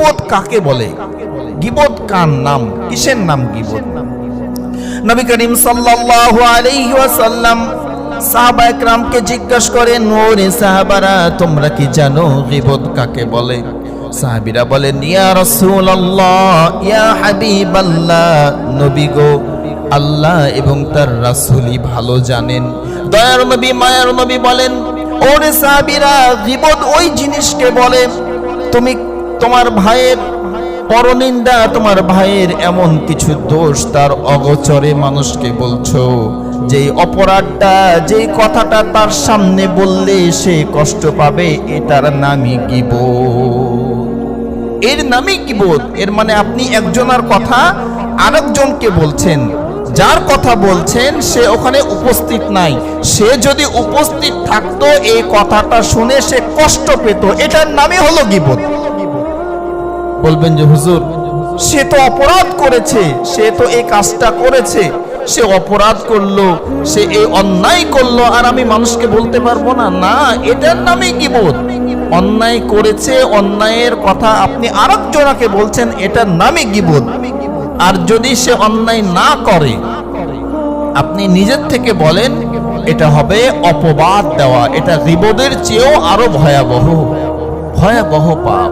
গিবত কাকে বলে? গিবত কার নাম? কিসের নাম গিবত? নবী করিম সাল্লাল্লাহু আলাইহি ওয়াসাল্লাম সাহাবা একরামকে জিজ্ঞাসা করেন, ওরে সাহাবারা, তোমরা কি জানো গিবত কাকে বলে? সাহাবীরা বলেন, ইয়া রাসূলুল্লাহ, ইয়া হাবিবাল্লাহ, নবী গো, আল্লাহ এবং তার রাসূলই ভালো জানেন। দয়ার নবী, মায়ার নবী বলেন, ওরে সাহাবীরা, গিবত ওই জিনিসকে বলে, তুমি তোমার ভাইয়ের পরনিন্দা, তোমার ভাইয়ের এমন কিছু দোষ তার অগচরে মানুষকে বলছো। যে অপরাধটা যে কথাটা তার সামনে বললে সে কষ্ট পাবে, এটার নামই গিব এর নামই কিবোধ এর মানে আপনি একজনের কথা আরেকজনকে বলছেন। যার কথা বলছেন, সে ওখানে উপস্থিত নাই। সে যদি উপস্থিত থাকতো, এই কথাটা শুনে সে কষ্ট পেত। এটার নামই হলো গিবত। বলবেন যে, হুজুর, সে তো অপরাধ করেছে, সে তো এই কাজটা করেছে, সে অপরাধ করল, সে এই অন্যায় করল, আর আমি মানুষকে বলতে পারব না। না, এটার নামে গিবত। অন্যায় করেছে, অন্যায়ের কথা আপনি আরেকজনকে বলছেন, এটার নামে গিবত। আর যদি সে অন্যায় না করে, আপনি নিজের থেকে বলেন, এটা হবে অপবাদ দেওয়া, এটা গিবদের চেয়েও আরও ভয়াবহ ভয়াবহ পাপ।